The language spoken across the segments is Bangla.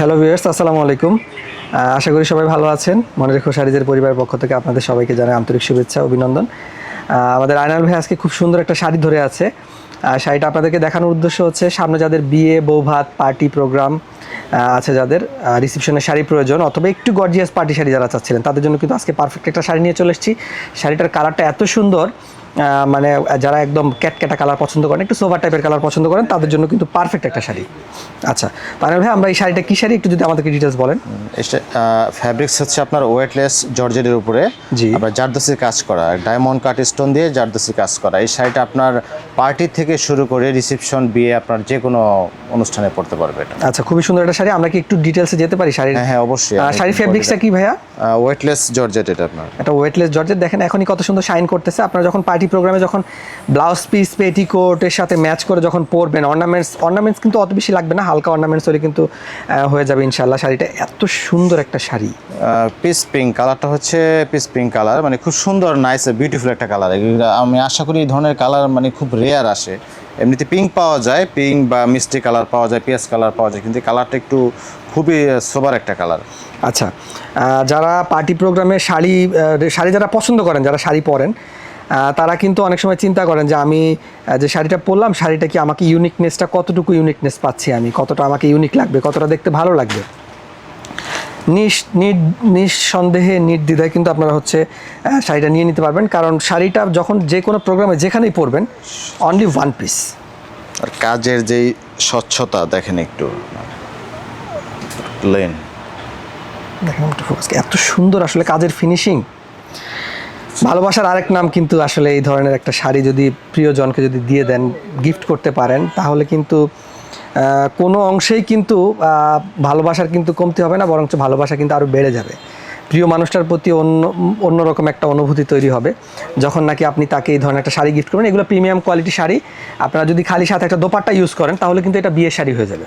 হ্যালো ভিউয়ার্স, আসসালামু আলাইকুম। আশা করি সবাই ভালো আছেন। মনে রেখো শাড়িজের পরিবারের পক্ষ থেকে আপনাদের সবাইকে জানাই আন্তরিক শুভেচ্ছা, অভিনন্দন। আমাদের আয়নাল ভাই আজকে খুব সুন্দর একটা শাড়ি ধরে আছে। শাড়িটা আপনাদেরকে দেখানোর উদ্দেশ্য হচ্ছে, সামনে যাদের বিয়ে বৌভাত পার্টি প্রোগ্রাম আছে যাদের রিসেপশনের শাড়ি প্রয়োজন অথবা একটু গর্জিয়াস পার্টি শাড়ি যারা চাচ্ছিলেন, তাদের জন্য কিন্তু আজকে পারফেক্ট একটা শাড়ি নিয়ে চলে এসেছি। শাড়িটার কালারটা এত সুন্দর মানে যারা একদম ক্যাটক্যাটা কালার পছন্দ করেন একটু সোভার টাইপের কালার পছন্দ করেন তাদের জন্য কিন্তু পারফেক্ট একটা শাড়ি। আচ্ছা তাহলে ভাই আমরা এই শাড়িটা কী শাড়ি? একটু যদি আমাদেরকে ডিটেলস বলেন। ফ্যাব্রিক্স হচ্ছে আপনার ওয়েটলেস জর্জেটের উপরে। জি। আবার জারদোসির কাজ করা ডায়মন্ড কাট স্টোন দিয়ে জারদোসি কাজ করা। এই শাড়িটা আপনার পার্টি থেকে শুরু করে রিসেপশন বিয়ে আপনার যে কোনো অনুষ্ঠানে পড়তে পারবে এটা। আচ্ছা খুবই সুন্দর একটা শাড়ি। আমরা কি একটু ডিটেলসে যেতে পারি শাড়ির? হ্যাঁ হ্যাঁ অবশ্যই। আহ, শাড়ির ফেব্রিক্সটা কি ভাইয়া? ওয়েটলেস জর্জেট এটা আপনার। একটা ওয়েটলেস জর্জেট। দেখেন এখনই কত সুন্দর শাইন করতেছে। আপনারা যখন পার্টি প্রোগ্রামে যখন ব্লাউজ পিস পেটিকোটের সাথে ম্যাচ করে যখন পরবেন অর্নামেন্টস অর্নামেন্টস কিন্তু অত বেশি লাগবে না হালকা অর্নামেন্টস হলে কিন্তু হয়ে যাবে ইনশাল্লাহ শাড়িটা এত সুন্দর একটা শাড়ি। পিস পিঙ্ক কালারটা হচ্ছে পিস পিঙ্ক কালার মানে খুব সুন্দর নাইস বিউটিফুল একটা কালার আমি আশা করি এই ধরনের কালার মানে খুব রেয়ার আসে। এমনিতে পিঙ্ক পাওয়া যায় পিঙ্ক বা মিষ্টি কালার পাওয়া যায় পিয়াজ কালার পাওয়া যায় কিন্তু কালারটা একটু খুবই সোবার একটা কালার আচ্ছা যারা পার্টি প্রোগ্রামে শাড়ি শাড়ি যারা পছন্দ করেন যারা শাড়ি পরেন তারা কিন্তু অনেক সময় চিন্তা করেন যে আমি যে শাড়িটা পরলাম শাড়িটা কি আমাকে ইউনিকনেসটা কতটুকু ইউনিকনেস পাচ্ছি আমি? কতটা আমাকে ইউনিক লাগবে? কতটা দেখতে ভালো লাগবে? নিঃসন্দেহে নির্দ্বিধায় কিন্তু আপনারা হচ্ছে শাড়িটা নিয়ে নিতে পারবেন। কারণ শাড়িটা যখন যে কোনো প্রোগ্রামে যেখানেই পরবেন অনলি ওয়ান পিস আর কাজের যেই স্বচ্ছতা দেখেন একটু। লেন দেখেন একটু ফোকাস এত সুন্দর আসলে কাজের ফিনিশিং ভালোবাসার আরেক নাম কিন্তু আসলে এই ধরনের একটা শাড়ি যদি প্রিয়জনকে যদি দিয়ে দেন গিফট করতে পারেন, তাহলে কিন্তু কোনো অংশেই কিন্তু ভালোবাসার কিন্তু কমতি হবে না, বরঞ্চ ভালোবাসা কিন্তু আরও বেড়ে যাবে। প্রিয় মানুষটার প্রতি অন্য, অন্যরকম একটা অনুভূতি তৈরি হবে, যখন নাকি আপনি তাকে এই ধরনের একটা শাড়ি গিফট করবেন। এগুলো প্রিমিয়াম কোয়ালিটি শাড়ি। আপনারা যদি খালি সাথে একটা দোপাট্টা ইউজ করেন, তাহলে কিন্তু এটা বিয়ের শাড়ি হয়ে যাবে।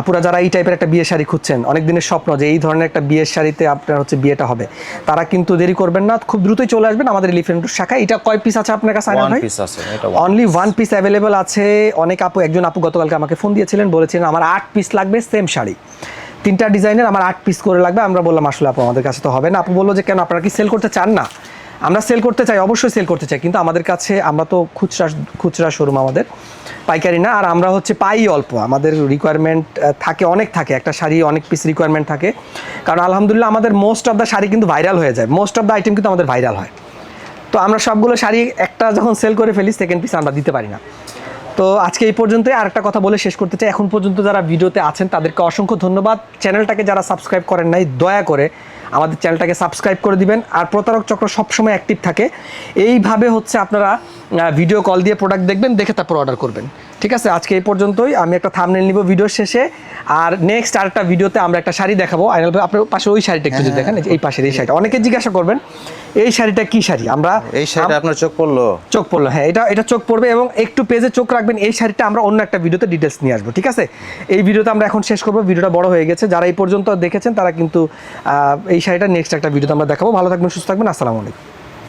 আপুরা যারা এই টাইপের একটা বিয়ের শাড়ি খুঁজছেন অনেক দিনের স্বপ্ন যে এই ধরনের একটা বিয়ের শাড়িতে আপনার হচ্ছে বিয়েটা হবে। তারা কিন্তু দেরি করবেন না খুব দ্রুতই চলে আসবেন আমাদের এলিফেন্ট শাখায় এটা কয় পিস আছে আপনার কাছে ভাই? পিস আছে এটা অনলি ওয়ান পিস অ্যাভেলেবল আছে। অনেক আপু একজন আপু গতকালকে আমাকে ফোন দিয়েছিলেন বলেছিলেন আমার আট পিস লাগবে সেম শাড়ি। তিনটা ডিজাইনের আমার আট পিস করে লাগবে। আমরা বললাম আসলে আপু আমাদের কাছে তো হবে না। আপু বলল যে কেন আপনারা কি সেল করতে চান না? আমরা সেল করতে চাই, অবশ্যই সেল করতে চাই, কিন্তু আমাদের কাছে আমরা তো খুচরা খুচরা শোরুম আমাদের, পাইকারি না, আর আমরা হচ্ছে পাই অল্প, আমাদের রিকোয়ারমেন্ট থাকে, অনেক থাকে, একটা শাড়ি অনেক পিস রিকোয়ারমেন্ট থাকে, কারণ আলহামদুলিল্লাহ আমাদের মোস্ট অফ দ্য শাড়ি কিন্তু ভাইরাল হয়ে যায় মোস্ট অফ দ্য আইটেম কিন্তু আমাদের ভাইরাল হয়। তো আমরা সবগুলো শাড়ি একটা যখন সেল করে ফেলি সেকেন্ড পিস আমরা দিতে পারি না। তো আজকে এই পর্যন্তই। আরেকটা কথা বলে শেষ করতে চাই। এখন পর্যন্ত যারা ভিডিওতে আছেন, তাদেরকে অসংখ্য ধন্যবাদ। চ্যানেলটাকে যারা সাবস্ক্রাইব করেন নাই, দয়া করে আমাদের চ্যানেলটাকে সাবস্ক্রাইব করে দিবেন। আর প্রতারক চক্র সবসময় অ্যাক্টিভ থাকে। এইভাবে হচ্ছে আপনারা ভিডিও কল দিয়ে প্রোডাক্ট দেখবেন, দেখে তারপর অর্ডার করবেন। ঠিক আছে আজকে এই পর্যন্তই। আমি একটা থামনেল নিব ভিডিওর শেষে। আর নেক্সট আরেকটা ভিডিওতে আমরা একটা শাড়ি দেখাবো। আইনাল ভাই আপনার পাশে ওই শাড়িটা একটু দেখেন এই পাশের এই শাড়িটা। অনেকে জিজ্ঞাসা করবেন এই শাড়িটা কি শাড়ি? আমরা এই শাড়িটা আপনার চোখ পড়ল? চোখ পড়ল হ্যাঁ এটা এটা চোখ পড়বে এবং একটু পেজে চোখ রাখবেন এই শাড়িটা আমরা অন্য একটা ভিডিওতে ডিটেলস নিয়ে আসব ঠিক আছে? এই ভিডিওতে আমরা এখন শেষ করব ভিডিওটা বড় হয়ে গেছে। যারা এই পর্যন্ত দেখেছেন তারা কিন্তু এই শাড়িটা নেক্সট একটা ভিডিওতে আমরা দেখাবো। ভালো থাকবেন সুস্থ থাকবেন আসসালামু আলাইকুম।